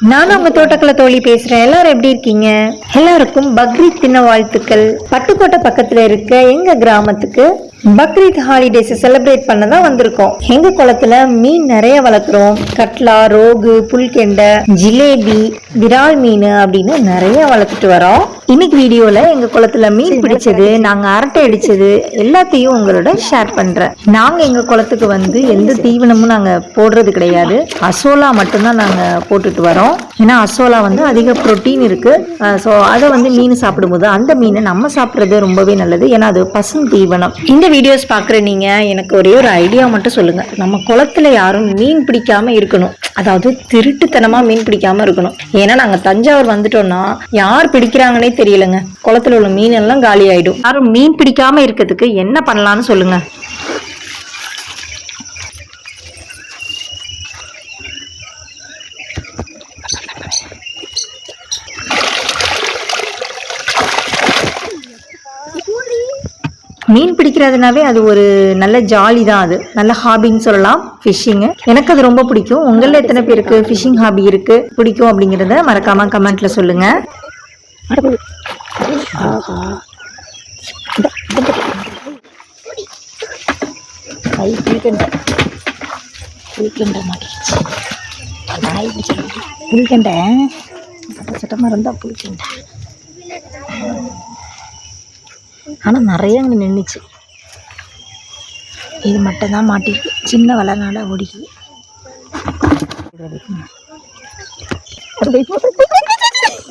நான் உங்க தோட்டக்கலை தோழி பேசுறேன். எல்லாரும் எப்படி இருக்கீங்க? எல்லாருக்கும் பக்ரீத் தின வாழ்த்துக்கள். பட்டுக்கோட்டை பக்கத்துல இருக்க எங்க கிராமத்துக்கு பக்ரீத் ஹாலிடேஸ் செலிப்ரேட் பண்ண தான் வந்திருக்கோம். எங்க குளத்துல மீன் நிறைய வளர்க்குறோம். கட்லா ரோகு புல்கெண்டை ஜிலேபி விரால் மீன் அப்படின்னு நிறைய வளர்த்துட்டு வரோம். இன்னைக்கு வீடியோல எங்க குளத்துல மீன் பிடிச்சது நாங்க அரட்டை அடிச்சது எல்லாத்தையும் உங்களோட ஷேர் பண்றேன். நாங்க எங்க குளத்துக்கு வந்து எந்த தீவனமும் நாங்க போடுறது கிடையாது. அசோலா மட்டும்தான் நாங்க போட்டுட்டு வரோம். ஏன்னா அசோலா வந்து அதிக புரோட்டீன் இருக்கு. ஸோ அதை வந்து மீன் சாப்பிடும்போது அந்த மீனை நம்ம சாப்பிட்றது ரொம்பவே நல்லது. ஏன்னா அது பசும் தீவனம். இந்த வீடியோஸ் பார்க்குற நீங்க எனக்கு ஒரே ஒரு ஐடியா மட்டும் சொல்லுங்க. நம்ம குளத்துல யாரும் மீன் பிடிக்காம இருக்கணும். அதாவது திருட்டுத்தனமா மீன் பிடிக்காம இருக்கணும். ஏன்னா நாங்க தஞ்சாவூர் வந்துட்டோம்னா யார் பிடிக்கிறாங்கன்னே தெரியலங்க. குளத்துல உள்ள மீன் எல்லாம் காலி ஆயிடும் யாரும் மீன் பிடிக்காம இருக்கிறதுக்கு என்ன பண்ணலாம்னு சொல்லுங்க. மீன் பிடிக்கிறதுனாவே அது ஒரு நல்ல ஜாலி தான் அது. நல்ல ஹாபின்னு சொல்லலாம். ஃபிஷ்ஷிங்கு எனக்கு அது ரொம்ப பிடிக்கும். உங்களில் எத்தனை பேருக்கு ஃபிஷ்ஷிங் ஹாபி இருக்கு? பிடிக்கும் அப்படிங்கிறத மறக்காம கமெண்ட்ல ஆஹா கை புளிக்கண்டை. புளிக்கண்டை மாட்டிருச்சு நாய் புளிக்கண்டை சட்ட சட்டமாக இருந்தால் புளிக்கண்டை ஆனால் நிறைய அங்கே நின்றுச்சு இது மட்டும் தான் மாட்டிருக்கு சின்ன வலைனால ஓடிக்குது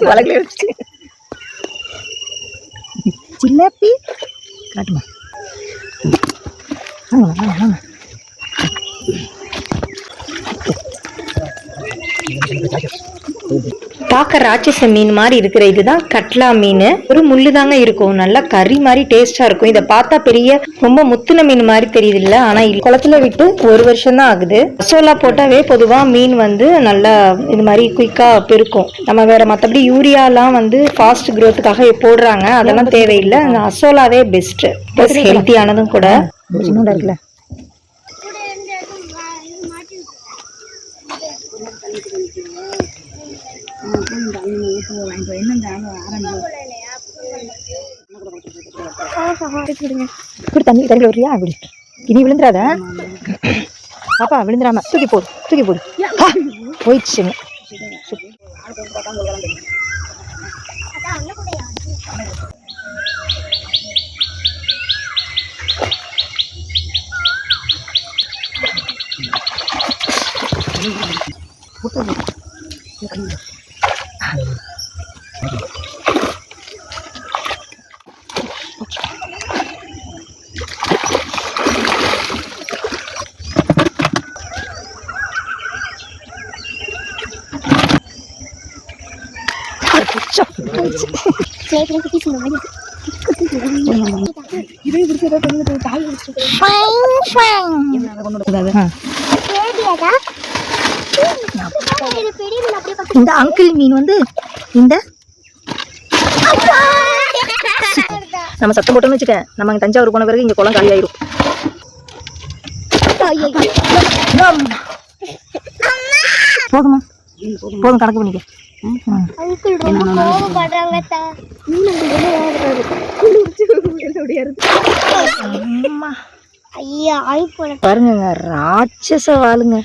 வலைகளை எடுத்துச்சு ஜிலேபி காட்டுமா வாங்க வாங்க வாங்க பார்க்க ராட்சச மீன் மாதிரி இருக்கிற இதுதான் கட்லா மீன். ஒரு முள்ளு தாங்க இருக்கும். நல்லா கறி மாதிரி டேஸ்டா இருக்கும். இதை பார்த்தா பெரிய ரொம்ப முத்துன மீன் மாதிரி தெரியுது இல்ல ஆனா குளத்துல விட்டு ஒரு வருஷம் தான் ஆகுது. மசோலா போட்டாவே பொதுவா மீன் வந்து நல்லா இது மாதிரி குயிக்கா பெருக்கும். நம்ம வேற மத்தபடி யூரியாலாம் வந்து ஃபாஸ்ட் growthக்காக போடுறாங்க. அதெல்லாம் தேவையில்லை. அந்த அசோலாவே பெஸ்ட் ப்ளஸ் ஹெல்த்தியானதும் கூட. இருக்குல்ல. இப்படி தண்ணி தண்ணி வரியா அப்படி இனி விழுந்துடாத பாப்பா விழுந்துடாம தூக்கி போடு தூக்கி போடு ஆ, போயிடுச்சுங்க இந்த அங்கிள் மீன் வந்து இந்த நம்ம சத்தம் போட்டோம்னு வச்சுக்க நம்ம தஞ்சாவூர் போன பிறகு இங்க குளம் காலி ஆயிரும் போதுமா? போதும் கணக்கு பண்ணிக்க. பாருங்கங்க ராட்சச வாளுங்க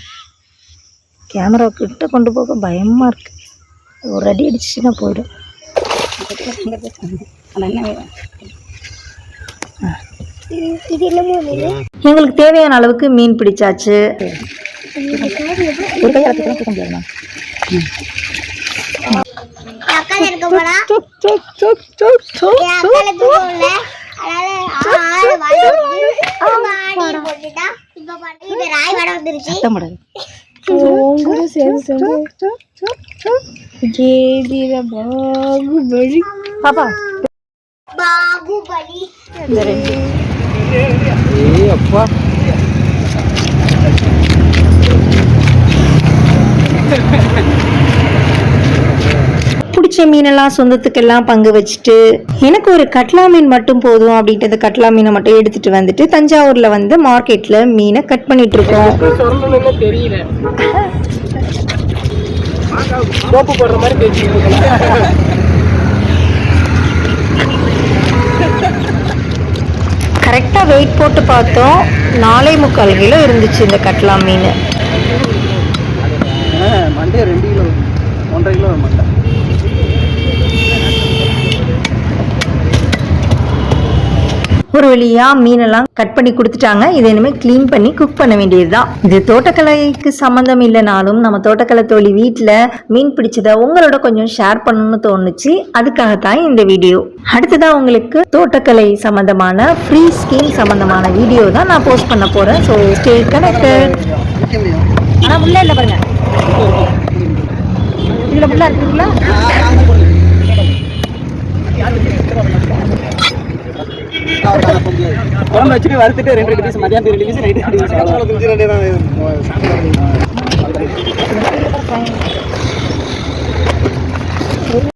கேமரா கிட்ட கொண்டு போக பயமா இருக்கு. ஒரு அடி அடிச்சுன்னா போயிடும். எங்களுக்கு தேவையான அளவுக்கு மீன் பிடிச்சாச்சு. ஒரு கையால தூக்க முடியாதுமா? என் அக்கா బాగుబలి పాపా బాగుబలి అందరే ఏ అప్పా பிடிச்ச மீனெல்லாம் சொந்தத்துக்கெல்லாம் பங்கு வச்சுட்டு எனக்கு ஒரு கட்லா மீன் மட்டும் போதும் அப்படின்ட்டு அந்த கட்லா மீனை மட்டும் எடுத்துட்டு வந்துட்டு தஞ்சாவூர்ல வந்து மார்க்கெட்ல மீனை கட் பண்ணிட்டு இருக்கோம். கரெக்டாக வெயிட் போட்டு பார்த்தோம். நாலே முக்கால் கிலோ இருந்துச்சு இந்த கட்லா மீன் மண்டே ரெண்டு கிலோ ஒன்றரை கிலோ மண்டை வழியாக வழியா மீனெல்லாம் கட் பண்ணி கொடுத்துட்டாங்க. இதை இனிமேல் க்ளீன் பண்ணி குக் பண்ண வேண்டியது தான் இது தோட்டக்கலைக்கு சம்மந்தம் இல்லைனாலும் நம்ம தோட்டக்கலை தோழி வீட்டில் மீன் பிடிச்சதை உங்களோட கொஞ்சம் ஷேர் பண்ணணும்னு தோணுச்சு. அதுக்காகத்தான் இந்த வீடியோ அடுத்ததான் உங்களுக்கு தோட்டக்கலை சம்மந்தமான ஃப்ரீ ஸ்கீம் சம்மந்தமான வீடியோ தான் நான் போஸ்ட் பண்ண போகிறேன் ஸோ ஸ்டே கனெக்டட் ஆனால் உள்ளே இல்லை பாருங்க. இதில் உள்ளே இருக்குங்களா குழம்பு வச்சுட்டு வறுத்துட்டு ரெண்டு ரெண்டு பீஸ் மதியானம் பீஸ் நைட்டு பீஸ்